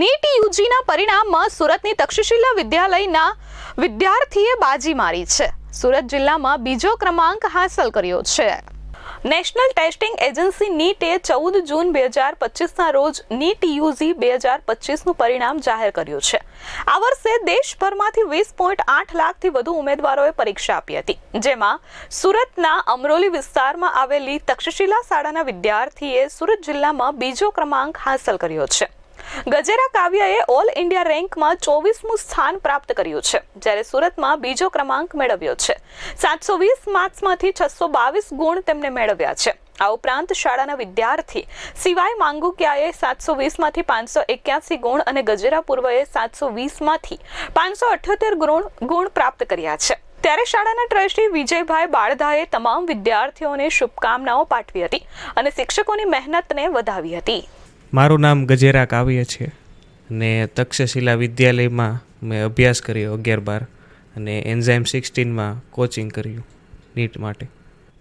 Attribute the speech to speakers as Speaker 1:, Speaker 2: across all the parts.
Speaker 1: NEET યુજીના પરિણામમાં સુરતની તક્ષશિલા વિદ્યાલયના વિદ્યાર્થીએ બાજી મારી છે. સુરત જિલ્લામાં બીજો ક્રમાંક હાંસલ કર્યો છે. નેશનલ ટેસ્ટિંગ એજન્સી નીટે ચૌદ જૂન બે હજાર પચીસના રોજ નીટ યુઝી બે હજાર પચીસનું પરિણામ જાહેર કર્યું છે. આ વર્ષે દેશભરમાંથી વીસ પોઈન્ટ આઠ લાખથી વધુ ઉમેદવારોએ પરીક્ષા આપી હતી. જેમાં સુરતના અમરોલી વિસ્તારમાં આવેલી તક્ષશિલા શાળાના વિદ્યાર્થીએ સુરત જિલ્લામાં બીજો ક્રમાંક હાંસલ કર્યો છે. ગજેરા કાવ્યએ ઓલ ઇન્ડિયા રેન્કમાં ચોવીસમું સ્થાન પ્રાપ્ત કર્યું છે, જ્યારે સુરતમાં બીજો ક્રમાંક મેળવ્યો છે. સાતસો વીસ માર્ક્સમાંથી છસો બાવીસ ગુણ તેમને મેળવ્યા છે. આ ઉપરાંત શાળાના વિદ્યાર્થી સિવાય માંગુકિયાએ સાતસો વીસમાંથી પાંચસો એક્યાસી ગુણ અને ગજેરા પૂર્વએ સાતસો વીસમાંથી પાંચસો અઠ્યોતેર ગુણ ગુણ પ્રાપ્ત કર્યા છે. ત્યારે શાળાના ટ્રસ્ટી વિજયભાઈ બાળધાએ તમામ વિદ્યાર્થીઓને શુભકામનાઓ પાઠવી હતી અને શિક્ષકોની મહેનતને વધાવી હતી.
Speaker 2: મારું નામ ગજેરા કાવ્ય છે. ને તક્ષશિલા વિદ્યાલયમાં મેં અભ્યાસ કર્યો અગિયાર બાર અને એન્ઝાઇમ સિક્સટીનમાં કોચિંગ કર્યું નીટ માટે.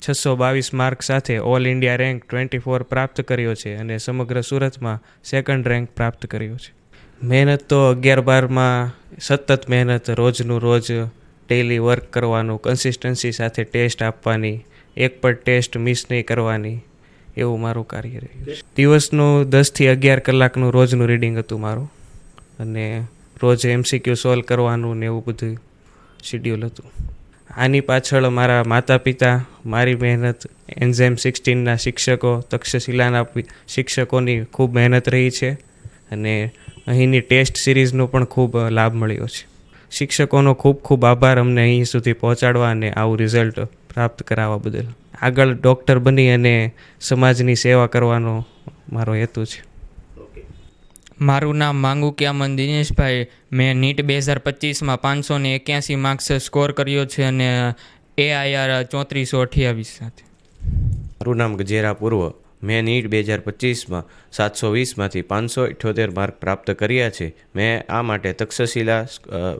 Speaker 2: છસો બાવીસ માર્ક સાથે all India rank twenty four પ્રાપ્ત કર્યો છે અને સમગ્ર સુરતમાં સેકન્ડ રેન્ક પ્રાપ્ત કર્યો છે. મહેનત તો અગિયાર બારમાં સતત મહેનત રોજનું રોજ ડેઇલી વર્ક કરવાનું કન્સિસ્ટન્સી સાથે ટેસ્ટ આપવાની, એક પણ ટેસ્ટ મિસ નહીં કરવાની એવું મારું કાર્ય રહ્યું દિવસનું દસથી અગિયાર કલાકનું રોજનું રીડિંગ હતું મારું. અને રોજ એમસીક્યુ સોલ્વ કરવાનું ને એવું બધું શિડ્યુલ હતું. આની પાછળ મારા માતા પિતા મારી મહેનત એન્ઝેમ સિક્સટીનના શિક્ષકો, તક્ષશિલાના શિક્ષકોની ખૂબ મહેનત રહી છે. અને અહીંની ટેસ્ટ સિરીઝનો પણ ખૂબ લાભ મળ્યો છે. શિક્ષકોનો ખૂબ ખૂબ આભાર અમને અહીં સુધી પહોંચાડવા અને આવું રિઝલ્ટ પ્રાપ્ત કરાવવા બદલ. આગળ ડૉક્ટર બની અને સમાજની સેવા કરવાનો મારો હેતુ છે.
Speaker 3: મારું નામ માંગુકિયામન દિનેશભાઈ. મેં નીટ બે હજાર પચીસમાં પાંચસો ને એક્યાસી માર્ક્સ સ્કોર કર્યો છે અને એઆઈઆર ચોત્રીસો અઠ્યાવીસ સાથે.
Speaker 4: મારું નામ ગજેરા પૂર્વ. મેં નીટ બે હજાર પચીસમાં સાતસો વીસમાંથી પાંચસો અઠ્યોતેર માર્ક પ્રાપ્ત કર્યા છે. મેં આ માટે તક્ષશિલા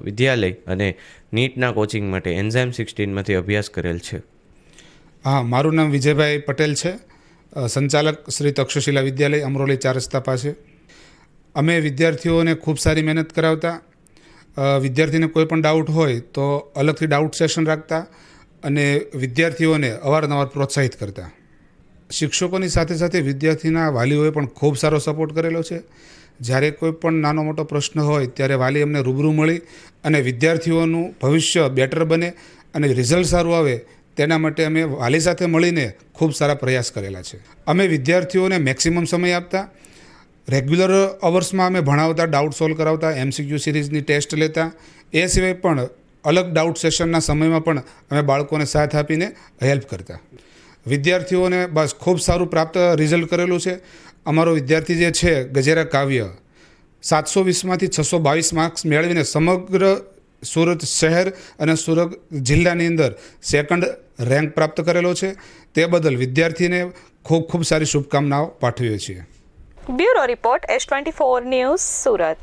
Speaker 4: વિદ્યાલય અને નીટના કોચિંગ માટે એન્ઝાઇમ સિક્સટીનમાંથી અભ્યાસ કરેલ છે.
Speaker 5: હા, મારું નામ વિજયભાઈ પટેલ છે. સંચાલક શ્રી તક્ષશિલા વિદ્યાલય, અમરોલી ચાર રસ્તા પાસે. અમે વિદ્યાર્થીઓને ખૂબ સારી મહેનત કરાવતા. વિદ્યાર્થીને કોઈ પણ ડાઉટ હોય તો અલગથી ડાઉટ સેશન રાખતા અને વિદ્યાર્થીઓને અવારનવાર પ્રોત્સાહિત કરતા. શિક્ષકોની સાથે સાથે વિદ્યાર્થીના વાલીઓએ પણ ખૂબ સારો સપોર્ટ કરેલો છે. જ્યારે કોઈ પણ નાનો મોટો પ્રશ્ન હોય, ત્યારે વાલી અમને રૂબરૂ મળી અને વિદ્યાર્થીઓનું ભવિષ્ય બેટર બને અને રિઝલ્ટ સારું આવે, તેના માટે અમે વાલી સાથે મળીને ખૂબ સારા પ્રયાસ કરેલા છે. અમે વિદ્યાર્થીઓને મેક્સિમમ સમય આપતા રેગ્યુલર અવર્સમાં અમે ભણાવતા ડાઉટ સોલ્વ કરાવતા એમસીક્યુ સિરીઝની ટેસ્ટ લેતા, એ સિવાય પણ અલગ ડાઉટ સેશનના સમયમાં પણ અમે બાળકોને સાથ આપીને હેલ્પ કરતા. વિદ્યાર્થીઓને બસ ખૂબ સારું પ્રાપ્ત રિઝલ્ટ કરેલું છે. અમારો વિદ્યાર્થી જે છે, ગજેરા કાવ્ય, સાતસો વીસમાંથી છસો બાવીસ માર્ક્સ મેળવીને સમગ્ર સુરત શહેર અને સુરત જિલ્લાની અંદર સેકન્ડ રેન્ક પ્રાપ્ત કરેલો છે. તે બદલ વિદ્યાર્થીને ખૂબ ખૂબ સારી શુભકામનાઓ પાઠવીએ છીએ.
Speaker 1: Bureau report S twenty four news Surat.